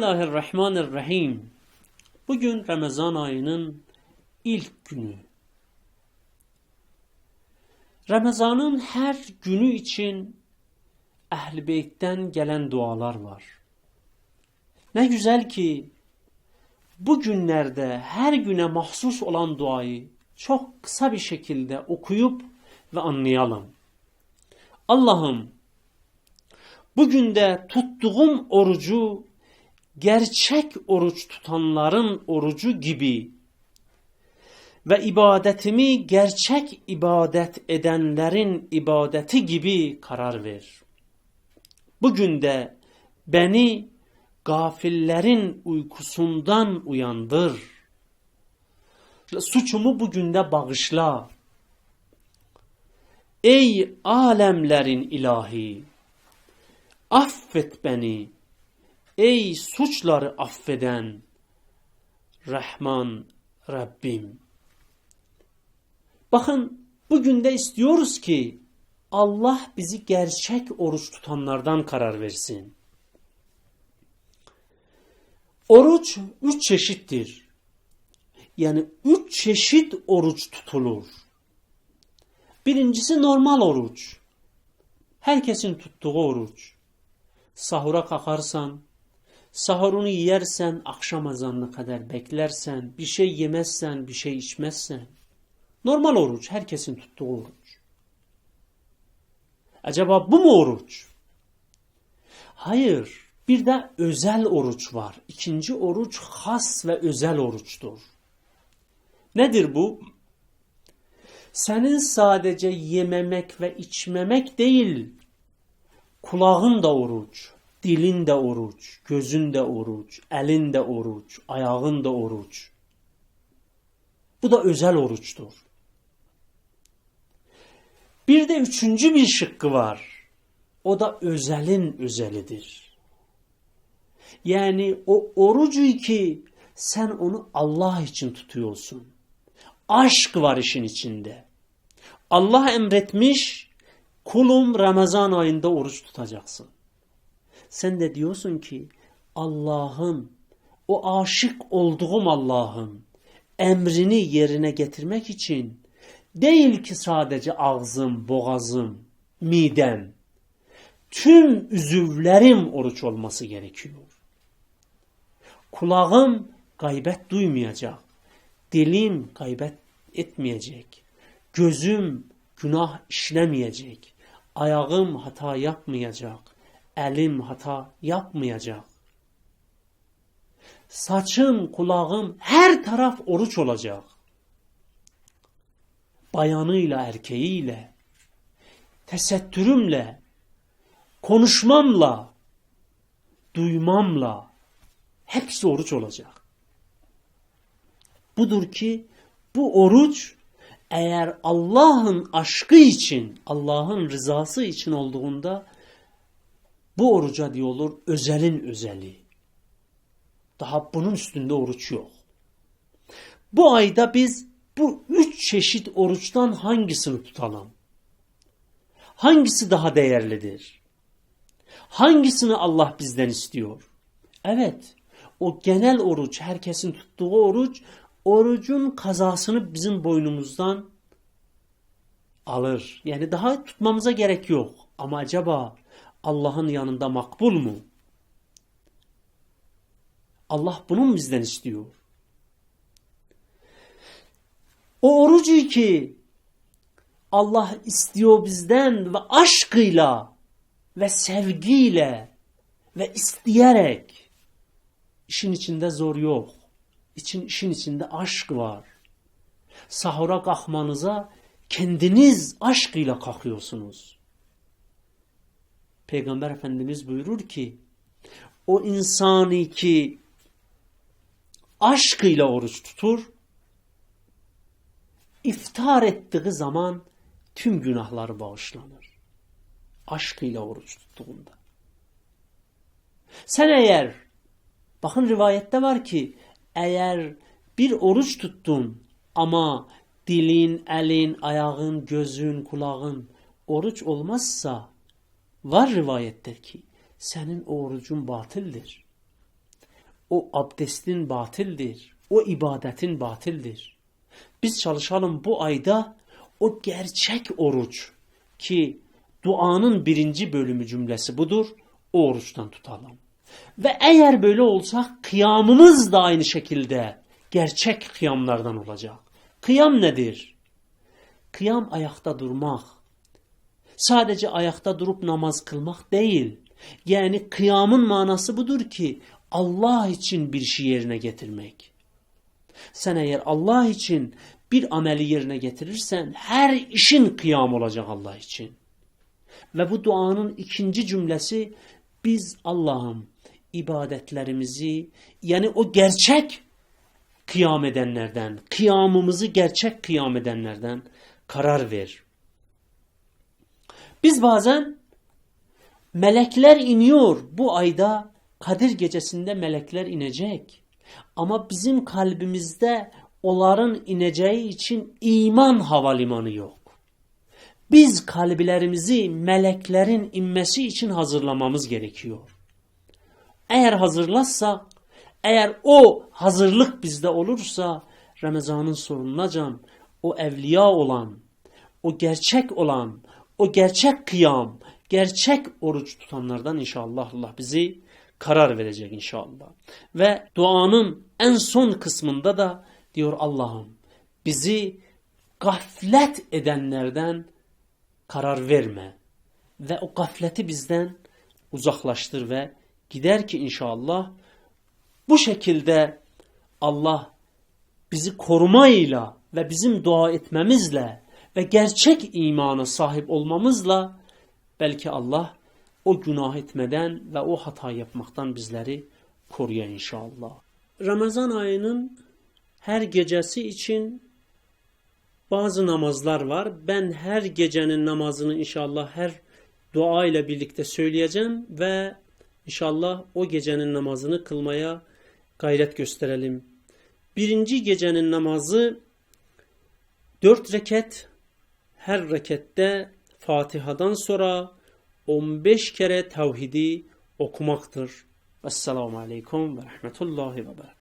Bismillahirrahmanirrahim. Bugün Ramazan ayının ilk günü. Ramazanın her günü için Ehl-i gelen dualar var. Ne güzel ki bu günlerde her güne mahsus olan duayı çok kısa bir şekilde okuyup ve anlayalım. Allah'ım bugün de tuttuğum orucu gerçek oruç tutanların orucu gibi ve ibadetimi gerçek ibadet edenlerin ibadeti gibi karar ver. Bugün de beni gafillerin uykusundan uyandır. Suçumu bugün de bağışla. Ey alemlerin ilahi! Affet beni. Ey suçları affeden Rahman Rabbim. Bakın bugün de istiyoruz ki Allah bizi gerçek oruç tutanlardan karar versin. Oruç üç çeşittir. Yani üç çeşit oruç tutulur. Birincisi normal oruç. Herkesin tuttuğu oruç. Sahura kalkarsan, sahurunu yersen, akşam azanına kadar beklersen, bir şey yemezsen, bir şey içmezsen. Normal oruç, herkesin tuttuğu oruç. Acaba bu mu oruç? Hayır, bir de özel oruç var. İkinci oruç has ve özel oruçtur. Nedir bu? Senin sadece yememek ve içmemek değil, kulağın da oruç, dilin de oruç, gözün de oruç, elin de oruç, ayağın da oruç. Bu da özel oruçtur. Bir de üçüncü bir şıkkı var. O da özelin özelidir. Yani o orucu ki sen onu Allah için tutuyorsun. Aşk var işin içinde. Allah emretmiş kulum Ramazan ayında oruç tutacaksın. Sen de diyorsun ki Allah'ın o aşık olduğum Allah'ın emrini yerine getirmek için değil ki sadece ağzım, boğazım, midem, tüm üzüvlerim oruç olması gerekiyor. Kulağım gaybet duymayacak. Dilim gaybet etmeyecek. Gözüm günah işlemeyecek. Ayağım hata yapmayacak. Elim hata yapmayacak. Saçım, kulağım her taraf oruç olacak. Bayanıyla, erkeğiyle, tesettürümle, konuşmamla, duymamla hepsi oruç olacak. Budur ki bu oruç eğer Allah'ın aşkı için, Allah'ın rızası için olduğunda bu oruca diyorlar özelin özeli. Daha bunun üstünde oruç yok. Bu ayda biz bu üç çeşit oruçtan hangisini tutalım? Hangisi daha değerlidir? Hangisini Allah bizden istiyor? Evet, o genel oruç, herkesin tuttuğu oruç, orucun kazasını bizim boynumuzdan alır. Yani daha tutmamıza gerek yok. Ama acaba Allah'ın yanında makbul mu? Allah bunu mu bizden istiyor? O orucu ki Allah istiyor bizden ve aşkıyla ve sevgiyle ve isteyerek işin içinde zor yok. İçin, işin içinde aşk var. Sahura kalkmanıza kendiniz aşkıyla kalkıyorsunuz. Peygamber Efendimiz buyurur ki o insanı ki aşkıyla oruç tutur iftar ettiği zaman tüm günahları bağışlanır. Aşkıyla oruç tuttuğunda. Sen eğer bakın rivayette var ki eğer bir oruç tuttun ama dilin, elin, ayağın, gözün, kulağın oruç olmazsa var rivayette ki senin orucun batıldır. o abdestin batildir. O ibadetin batildir. Biz çalışalım bu ayda o gerçek oruç ki duanın birinci bölümü cümlesi budur. O oruçtan tutalım. Ve eğer böyle olsak kıyamımız da aynı şekilde gerçek kıyamlardan olacak. Kıyam nedir? Kıyam ayakta durmak. Sadece ayakta durup namaz kılmak değil. Yani kıyamın manası budur ki Allah için bir şey yerine getirmek. Sen eğer Allah için bir ameli yerine getirirsen her işin kıyam olacak Allah için. Ve bu duanın ikinci cümlesi biz Allah'ım ibadetlerimizi yani o gerçek kıyam edenlerden, kıyamımızı gerçek kıyam edenlerden karar ver. Biz bazen melekler iniyor bu ayda Kadir gecesinde melekler inecek. Ama bizim kalbimizde onların ineceği için iman havalimanı yok. Biz kalbilerimizi meleklerin inmesi için hazırlamamız gerekiyor. Eğer hazırlarsak, eğer o hazırlık bizde olursa Ramazan'ın sonuna can o evliya olan, o gerçek olan, o gerçek kıyam, gerçek oruç tutanlardan inşallah Allah bizi karar verecek inşallah. Ve duanın en son kısmında da diyor Allah'ım bizi gaflet edenlerden karar verme. Ve o gafleti bizden uzaklaştır ve gider ki inşallah bu şekilde Allah bizi korumayla ve bizim dua etmemizle ve gerçek imana sahip olmamızla belki Allah o günah etmeden ve o hata yapmaktan bizleri koruyor inşallah. Ramazan ayının her gecesi için bazı namazlar var. Ben her gecenin namazını inşallah her dua ile birlikte söyleyeceğim ve inşallah o gecenin namazını kılmaya gayret gösterelim. Birinci gecenin namazı dört reket her rekette Fatiha'dan sonra 15 kere tevhidi okumaktır. Esselamu Aleyküm ve Rahmetullahi ve Berekatuhu.